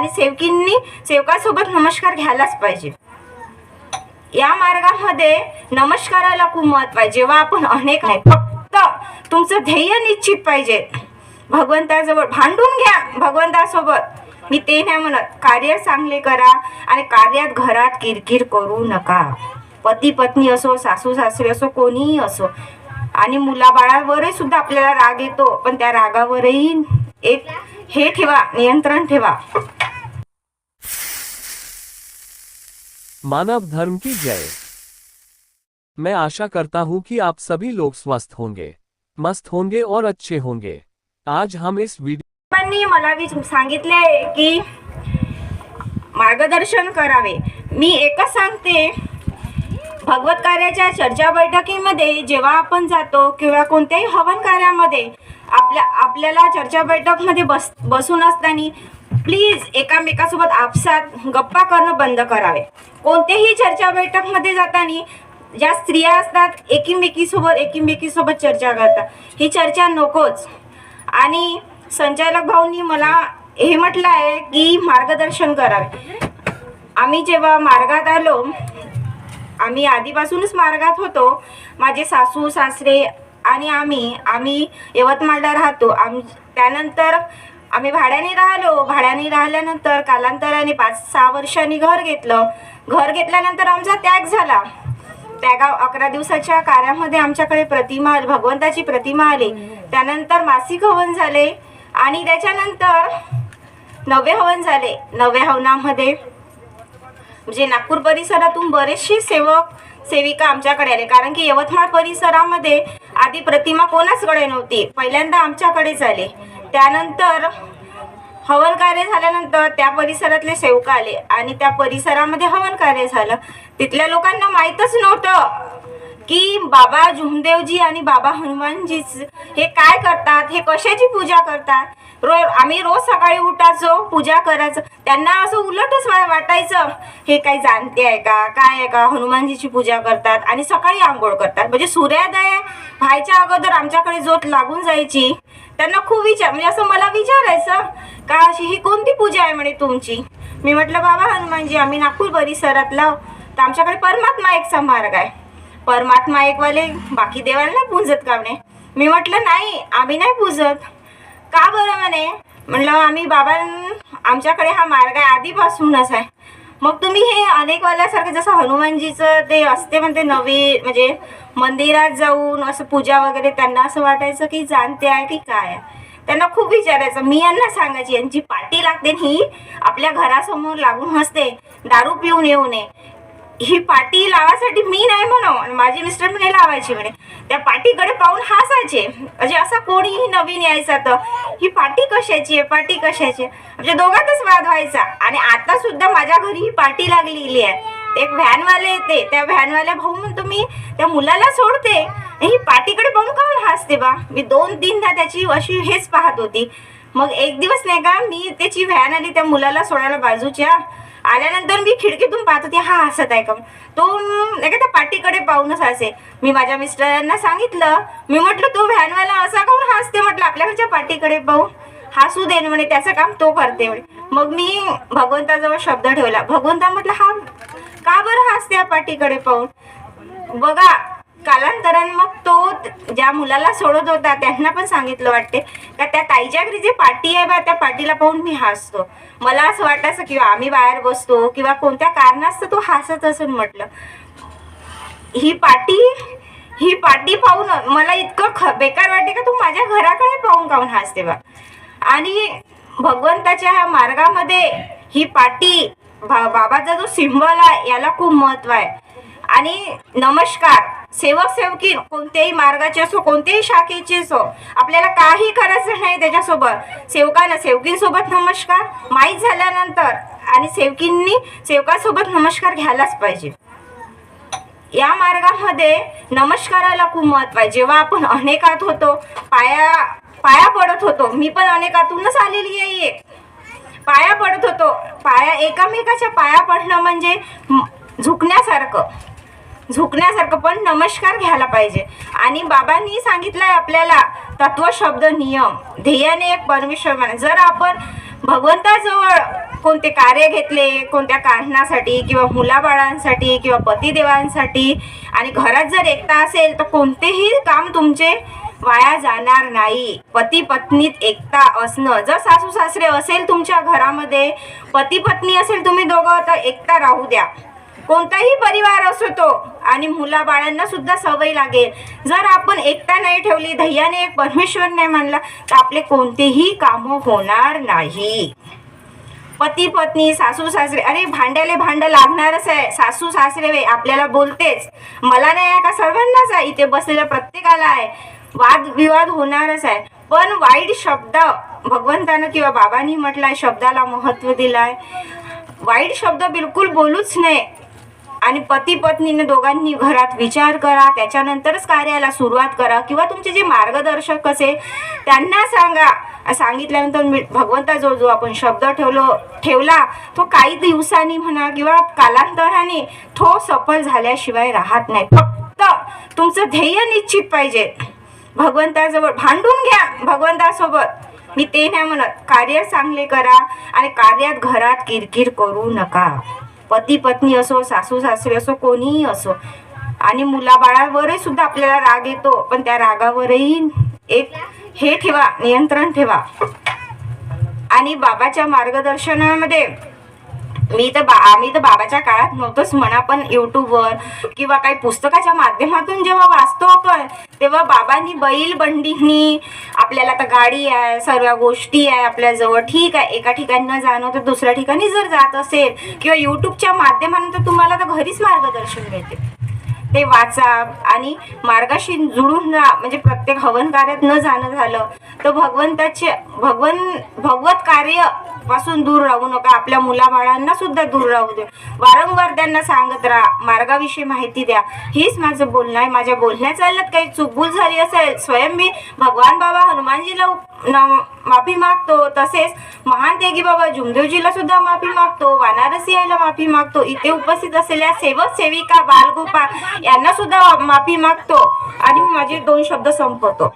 आणि सेवकींनी सेवकासोबत नमस्कार घ्यायलाच पाहिजे. या मार्गामध्ये नमस्काराला खूप महत्त्व आहे. जेव्हा आपण अनेक आहे फक्त तुमचं ध्येय निश्चित पाहिजे. भगवंताजवळ भांडून घ्या भगवंतासोबत. मी ते नाही म्हणत. कार्य चांगले करा आणि कार्यात घरात किरकिर करू नका. पती पत्नी असो सासू सासरे असो कोणीही असो. आणि मुलाबाळावरही सुद्धा आपल्याला राग येतो. पण त्या रागावरही एक हे ठेवा नियंत्रण ठेवा. मानव धर्म की जय। मैं आशा करता हूं कि आप सभी लोग स्वस्थ होंगे मस्त होंगे और अच्छे होंगे। आज हम इस वीडियो मला सांगितले आहे की मार्गदर्शन करावे. मी एकच सांगते भगवत कार्याच्या चर्चा बैठकीमध्ये जेव्हा आपण जातो किंवा कोणत्याही हवन कार्यामध्ये आपल्या आपल्याला चर्चा बैठकमध्ये बस बसून असताना प्लीज एकामेकासोबत आपसात गप्पा करणं बंद करावे. कोणत्याही चर्चा बैठकमध्ये जाताना ज्या स्त्रिया असतात एकीमेकीसोबत एकीमेकीसोबत चर्चा करतात. ही चर्चा नकोच. आणि संचालक भाऊंनी मला हे म्हटलं आहे की मार्गदर्शन करावे. आम्ही जेव्हा मार्गात आलो आम्ही आधीपासूनच मार्गात होतो. माझे सासू सासरे आणि आम्ही आम्ही यवतमाळला राहतो. आम त्यानंतर आम्ही भाड्याने राहिलो. भाड्याने राहिल्यानंतर कालांतराने पाच सहा वर्षांनी घर घेतलं. घर घेतल्यानंतर आमचा त्याग झाला. त्यागाव अकरा दिवसाच्या कार्यामध्ये आमच्याकडे प्रतिमा भगवंताची प्रतिमा आली. त्यानंतर मासिक हवन झाले आणि त्याच्यानंतर नवे हवन झाले. नव्या हवनामध्ये म्हणजे नागपूर परिसरातून बरेचसे सेवक सेविका आमच्याकडे आले. कारण की यवतमाळ परिसरामध्ये आधी प्रतिमा कोणाचकडे नव्हती? पहिल्यांदा आमच्याकडेच आले. त्यानंतर हवन कार्य झाल्यानंतर त्या परिसरातले सेवक आले आणि त्या परिसरामध्ये हवन कार्य झालं. तिथल्या लोकांना माहीतच नव्हतं की बाबा जुमदेवजी आणि बाबा हनुमानजी हे काय करतात हे कशाची पूजा करतात? रो आम्ही रोज सकाळी उठायचो पूजा करायचं. त्यांना असं उलटच वाटायचं हे काही जाणते आहे का? काय आहे का? हनुमानजीची पूजा करतात आणि सकाळी आंघोळ करतात. म्हणजे सूर्योदय व्हायच्या अगोदर आमच्याकडे जोत लागून जायची. त्यांना खूप विचार म्हणजे असं मला विचारायचं का अशी ही कोणती पूजा आहे म्हणे तुमची? मी म्हटलं बाबा हनुमानजी आम्ही नागपूर परिसरातला तर आमच्याकडे परमात्मा एकचा मार्ग आहे. परमात्मा एकवाले बाकी देवाला नाही पूजत का म्हणे? मी म्हटलं नाही आम्ही नाही पूजत. का बरं म्हणे? म्हटलं आम्ही बाबा आमच्याकडे हा मार्ग आहे आधीपासूनच आहे. मग तुम्ही हे अनेक वाल्यासारखं जसं हनुमानजीचं ते असते म्हणते नवी म्हणजे मंदिरात जाऊन असं पूजा वगैरे त्यांना असं वाटायचं की जाणते आहे की काय? आहे त्यांना खूप विचारायचं. मी यांना सांगायची यांची पाठी लागते ही आपल्या घरासमोर लागून असते दारू पिऊन येऊ नये. ही पाटी लावासाठी मी नाही म्हणू आणि माझे मिस्टर नाही लावायची म्हणे. त्या पाटीकडे पाहून हसायचे. म्हणजे असा कोणीही नवीन यायचा तर ही पाटी कशाची आहे? पाटी कशाची आहे? म्हणजे दोघातच वाद व्हायचा. आणि आता सुद्धा माझ्या घरी ही पाटी लागलेली आहे. एक व्हॅनवाले येते. त्या व्हॅनवाल्या भाऊ म्हणतो मी त्या मुलाला सोडते. ही पाटीकडे पाहून काहून हसते बा? मी दोन तीनदा त्याची अशी हेच पाहत होती. मग एक दिवस नाही का मी त्याची व्हॅन आली त्या मुलाला सोडायला बाजूच्या आल्यानंतर मी खिडकीतून पाहत होते हा हसत आहे का? तो नाही का त्या पाहूनच हसे. मी माझ्या मिस्टरांना सांगितलं मी म्हटलं तो व्हॅनवाला असा काऊन हसते? म्हटलं आपल्याकडच्या पाठीकडे पाहून हसू दे म्हणे त्याचं काम तो करते म्हणे. मग मी भगवंताजवळ शब्द ठेवला. भगवंता म्हटलं हा का बरं हसते या पाठीकडे पाहून? बघा कालांतरान मग तो ज्या मुलाला सोडत होता त्यांना पण सांगितलं वाटते का त्या ताईच्या घरी जे पाटी आहे बा त्या पाटीला पाहून मी हसतो. मला असं वाटायचं किंवा आम्ही बाहेर बसतो किंवा कोणत्या कारणास्तव तो हसत असून म्हटलं. ही पाटी ही पाटी पाहून मला इतकं ख बेकार वाटते का तू माझ्या घराकडे पाहून काहून हसते बा? आणि भगवंताच्या ह्या मार्गामध्ये ही पाटी बा बाबाचा जो सिंबल आहे याला खूप महत्त्व आहे. आणि नमस्कार सेवक सेवकी कोणत्याही मार्गाचे असो कोणत्याही शाखेचे असो आपल्याला काही करायचं नाही त्याच्यासोबत. सेवकानं सेवकींसोबत नमस्कार माहीत झाल्यानंतर आणि सेवकींनी सेवकासोबत नमस्कार घ्यायलाच पाहिजे. या मार्गामध्ये नमस्काराला खूप महत्त्व आहे. जेव्हा आपण अनेकात होतो पाया पाया पडत होतो मी पण अनेकातूनच आलेली आहे एक. पाया पडत होतो पाया एकामेकाच्या पाया पडणं म्हणजे झुकण्यासारखं. झुकण्यासारखं पण नमस्कार घ्यायला पाहिजे. आणि बाबांनी सांगितलंय आपल्याला तत्व शब्द नियम ध्येयाने एक परमेश्वर माने जर आपण भगवंताजवळ कोणते कार्य घेतले कोणत्या कारणासाठी किंवा मुलाबाळांसाठी किंवा पतिदेवांसाठी आणि घरात जर एकता असेल तर कोणतेही काम तुमचे वाया जाणार नाही. पती पत्नीत एकता असणं. जर सासू सासरे असेल तुमच्या घरामध्ये पती पत्नी असेल तुम्ही दोघं तर एकता राहू द्या. कोणताही परिवार असो तो आणि मुलाबाळांना सुद्धा सवय लागेल. जर आपण एकता नाही ठेवली धैर्याने एक परमेश्वर नाही मानला तर आपले कोणतेही कामं होणार नाही. पती पत्नी सासू सासरे अरे भांड्याले भांड लागणारच आहे. सासू सासरे वे आपल्याला बोलतेच. मला नाही आहे का सर्वांनाच आहे? इथे बसलेल्या प्रत्येकाला आहे. वादविवाद होणारच आहे. पण वाईट शब्द भगवंतानं किंवा बाबांनी म्हटलाय शब्दाला महत्त्व दिलाय. वाईट शब्द बिलकुल बोलूच नाही आणि पती पत्नीने दोघांनी घरात विचार करा त्याच्यानंतरच कार्याला सुरुवात करा. किंवा तुमचे जे मार्गदर्शक असेल त्यांना सांगा. सांगितल्यानंतर मी भगवंता जो जो आपण शब्द ठेवलो ठेवला तो काही दिवसांनी म्हणा किंवा कालांतराने तो सफल झाल्याशिवाय राहत नाही. फक्त तुमचं ध्येय निश्चित पाहिजे. भगवंताजवळ भांडून घ्या भगवंतासोबत. मी ते नाही म्हणत. कार्य चांगले करा आणि कार्यात घरात किरकिर करू नका. पती पत्नी असो सासू सासरे असो कोणीही असो. आणि मुलाबाळावरही सुद्धा आपल्याला राग येतो. पण त्या रागावरही एक हे ठेवा नियंत्रण ठेवा. आणि बाबाच्या मार्गदर्शनामध्ये मी तर बा आम्ही तर बाबाच्या काळात नव्हतोच म्हणा पण यूट्यूबवर किंवा काही पुस्तकाच्या माध्यमातून जेव्हा वाचतो आपण तेव्हा बाबांनी बैल बंडीनी आपल्याला तर गाडी आहे सर्व गोष्टी आहे आपल्या जवळ ठीक आहे एका ठिकाणी न जाणं तर दुसऱ्या ठिकाणी जर जात असेल किंवा युट्यूबच्या माध्यमानं तर तुम्हाला तर घरीच मार्गदर्शन मिळते. ते वाचा आणि मार्गाशी जुळून ना म्हणजे प्रत्येक हवन कार्यात न जाणं झालं तर भगवंताचे भगवन भगवत कार्यपासून दूर राहू नका. आपल्या मुलाबाळांना सुद्धा दूर राहू दे. वारंवार त्यांना सांगत राहा. मार्गाविषयी माहिती द्या. हीच माझं बोलणं आहे. माझ्या बोलण्या चालल्यात काही चुकभूल झाली असेल स्वयं मी भगवान बाबा हनुमानजीला माफी मागतो. तसेच महान तेगी बाबा जुमदेवजीला सुद्धा माफी मागतो. वानारसी यायला माफी मागतो. इथे उपस्थित असलेल्या सेवक सेविका बालगोपाल यांना सुद्धा माफी मागतो आणि माझे दोन शब्द संपवतो.